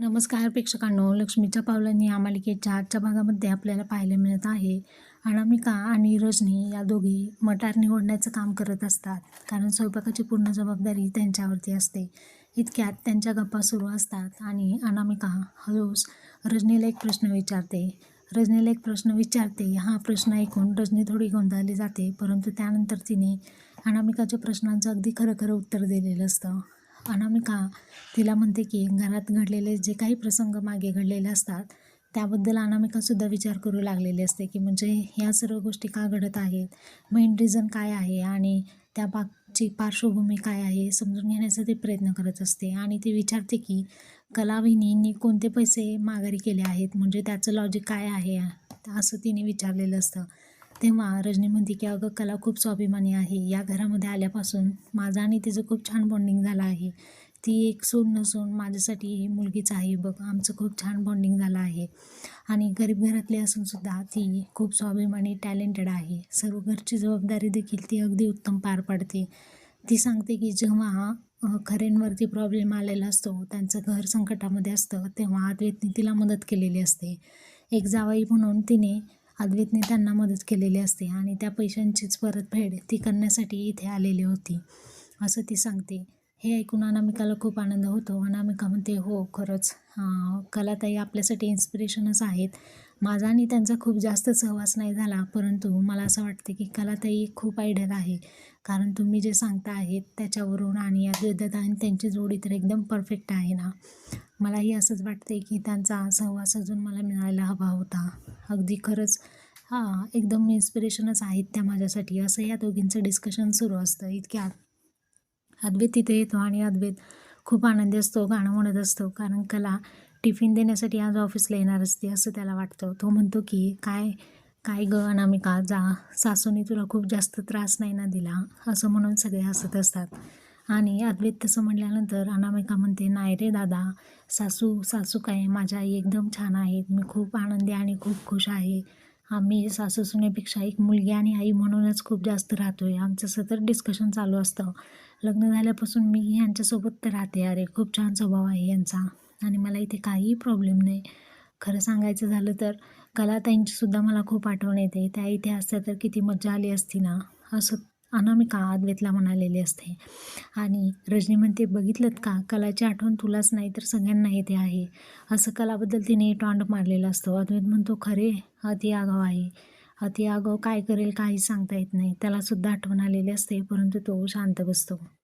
नमस्कार प्रेक्षकांनो लक्ष्मीच्या पावलांनी या मालिकेच्या आजच्या भागामध्ये आपल्याला पाहायला मिळत आहे अनामिका आणि रजनी या दोघी मटार निवडण्याचं काम करत असतात. कारण स्वयंपाकाची पूर्ण जबाबदारी त्यांच्यावरती असते. इतक्यात त्यांच्या गप्पा सुरू असतात आणि अनामिका हळूस रजनीला एक प्रश्न विचारते. रजनीला एक प्रश्न विचारते. हा प्रश्न ऐकून रजनी थोडी गोंधळली जाते परंतु त्यानंतर तिने अनामिकाच्या प्रश्नांचं अगदी खरं खरं उत्तर दिलेलं असतं. अनामिका तिला म्हणते की घरात घडलेले जे काही प्रसंग मागे घडलेले असतात त्याबद्दल अनामिकासुद्धा विचार करू लागलेली असते की म्हणजे ह्या सर्व गोष्टी का घडत आहेत? मेन रिझन काय आहे आणि त्या बागची पार्श्वभूमी काय आहे समजून घेण्याचा ते प्रयत्न करत असते. आणि ती विचारते की कलाविनींनी कोणते पैसे माघारी केले आहेत? म्हणजे त्याचं लॉजिक काय आहे? असं तिने विचारलेलं असतं. तेव्हा रजनी म्हणते की अगं कला खूप स्वाभिमानी आहे. या घरामध्ये आल्यापासून माझं आणि तिचं खूप छान बॉन्डिंग झालं आहे. ती एक सून नसून माझ्यासाठी ही मुलगीच आहे. बघ आमचं खूप छान बॉन्डिंग झालं आहे. आणि गरीब घरातली असूनसुद्धा ती खूप स्वाभिमानी टॅलेंटेड आहे. सर्व घरची जबाबदारी देखील ती अगदी उत्तम पार पाडते. ती सांगते की जेव्हा खरेंवरती प्रॉब्लेम आलेला असतो त्यांचं घर संकटामध्ये असतं तेव्हा अद्वैतने तिला मदत केलेली असते. एक जावाई म्हणून तिने अद्वैतने त्यांना मदत केलेली असते आणि त्या पैशांचीच परतफेड ती करण्यासाठी इथे आलेली होती. असं ती सांगते. हे ऐकून अनामिकाला खूप आनंद होतो. अनामिका म्हणते हो खरंच कलाताई आपल्यासाठी इन्स्पिरेशनच आहेत. माझा आणि त्यांचा खूप जास्त सहवास नाही झाला परंतु मला असं वाटते की कलाताई खूप आयडियल आहे. कारण तुम्ही जे सांगता आहेत त्याच्यावरून आणि अद्वैतदा आणि त्यांची जोडी तर एकदम परफेक्ट आहे ना? मलाही असंच वाटते की त्यांचा सहवास अजून मला मिळायला हवा होता. अगदी खरंच. हां एकदम इन्स्पिरेशनच आहेत त्या माझ्यासाठी. असं या दोघींचं डिस्कशन सुरू असतं. इतक्या अद्वैत तिथे येतो आणि अद्वैत खूप आनंदी असतो गाणं म्हणत असतो. कारण कला टिफिन देण्यासाठी आज ऑफिसला येणार असते असं त्याला वाटतं. तो म्हणतो की काय काय ग अनामिका? जा. सासूने तुला खूप जास्त त्रास नाही ना दिला? असं म्हणून सगळे हसत असतात. आणि अद्वैत तसं म्हटल्यानंतर अनामिका म्हणते नाही रे दादा सासू सासू काय माझ्या आई एकदम छान आहेत. मी खूप आनंदी आणि खूप खुश आहे. आम्ही सासू सुनेपेक्षा एक मुलगी आणि आई म्हणूनच खूप जास्त राहतो आहे आमचं सतत डिस्कशन चालू असतं. लग्न झाल्यापासून मी यांच्यासोबत तर राहते. अरे खूप छान स्वभाव आहे यांचा आणि मला इथे काहीही प्रॉब्लेम नाही. खरं सांगायचं झालं तर कलाताईंचीसुद्धा मला खूप आठवण येते. त्या इथे असत्या तर किती मजा आली असती ना. असं अनामिका अद्वैतला म्हणालेली असते. आणि रजनी म्हणते बघितलं का? कलाची आठवण तुलाच नाही तर सगळ्यांना येते आहे. असं कलाबद्दल तिने टॉंड मारलेलं असतो. अद्वैत म्हणतो खरे अति आगाव आहे. अति आगाव काय करेल काही सांगता येत नाही. त्यालासुद्धा आठवण आलेली असते परंतु तो शांत बसतो.